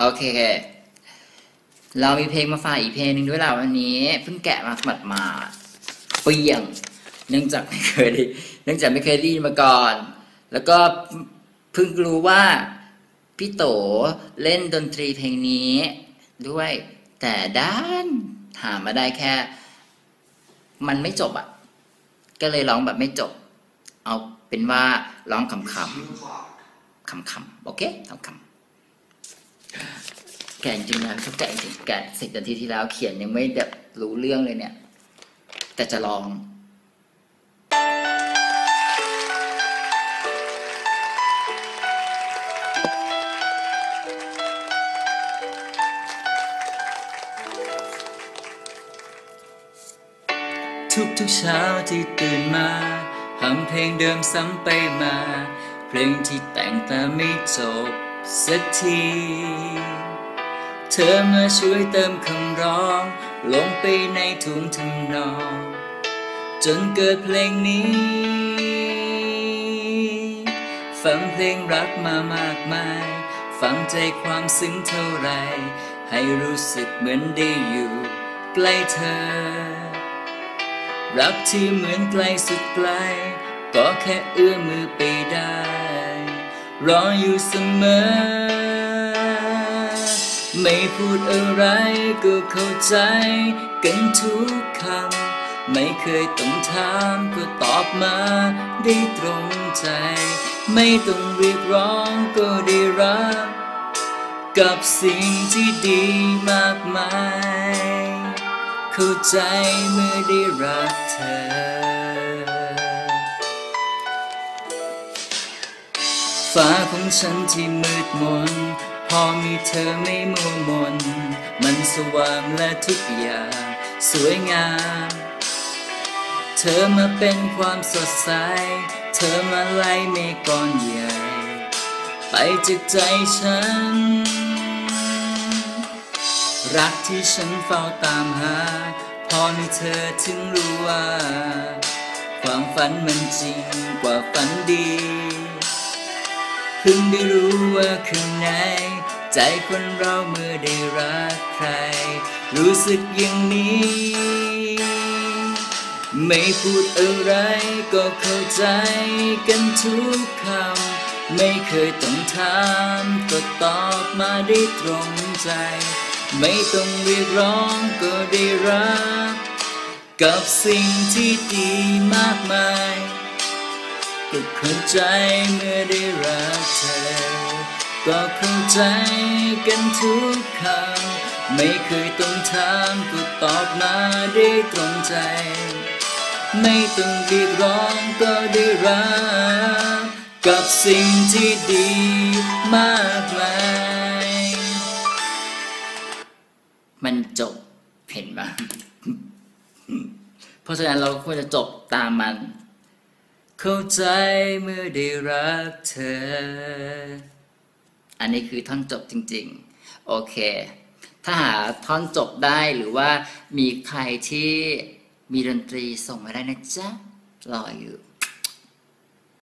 โอเคเรามีเพลงมาฝากอีกเพลงหนึ่งด้วยล่ะวันนี้เพิ่งแกะมาหมาดมาเปรี้ยง เนื่องจากไม่เคยได้เนื่องจากไม่เคยได้ยินมาก่อน แล้วก็เพิ่งรู้ว่าพี่โตเล่นดนตรีเพลงนี้ด้วย แต่ด้านหามาได้แค่ มันไม่จบอะ ก็เลยร้องแบบไม่จบ เอาเป็นว่าร้องคำคำคำคำโอเคคำคำ แกะจริงนะเขาแกะจริงแกะสิบนาทีที่แล้ว เขียนยังไม่แบบรู้เรื่องเลยเนี่ย แต่จะลองทุกทุกเช้าที่ตื่นมาทำเพลงเดิมซ้ำไปมา เพลงที่แต่งแต่ไม่จบ สักที เธอมาช่วยเติมคำร้อง ลงไปในทุงทำนอง จนเกิดเพลงนี้ ฟังเพลงรักมามากมาย ฟังใจความซึ้งเท่าไร ให้รู้สึกเหมือนได้อยู่ ใกล้เธอ รักที่เหมือนไกลสุดไกล ก็แค่เอื้อมมือไปได้ รออยู่เสมอ ไม่พูดอะไรก็เข้าใจกันทุกคำ ไม่เคยต้องถามก็ตอบมาได้ตรงใจ ไม่ต้องเรียกร้องก็ได้รับ กับสิ่งที่ดีมากมาย เข้าใจเมื่อได้รักเธอ ฟ้าของฉันที่มืดมน พอมีเธอไม่มัวมน มันสว่างและทุกอย่าง สวยงาม เธอมาเป็นความสดใส เธอมาไล่เมฆก้อนใหญ่ ไปจากใจฉัน รักที่ฉันเฝ้าตามหา พอมีเธอถึงรู้ว่า ความฝันมันจริง พิ่งได้รู้ว่าข้างในใจคนเราเมื่อได้รักใคร รู้สึกอย่างนี้ ไม่พูดอะไรก็เข้าใจกันทุกคำ ไม่เคยต้องถามก็ตอบมาได้ตรงใจ ไม่ต้องเรียกร้องก็ได้รัก กับสิ่งที่ดีมากมาย ก็เข้าใจเมื่อได้รักเธอ ก็เข้าใจกันทุกคำไม่เคยต้องถามก็ตอบมาได้ตรงใจ ไม่ต้องเรียกร้องก็ได้รักกับสิ่งที่ดีมากมาย มันจบเห็นปะเพราะฉะนั้นเราควรจะจบตามมัน เข้าใจเมื่อได้รักเธอ อันนี้คือท่อนจบจริงๆ โอเค ถ้าหาท่อนจบได้หรือว่ามีใครที่มีดนตรีส่งมาได้นะจ๊ะ รออยู่